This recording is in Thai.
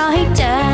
รอให้เจอ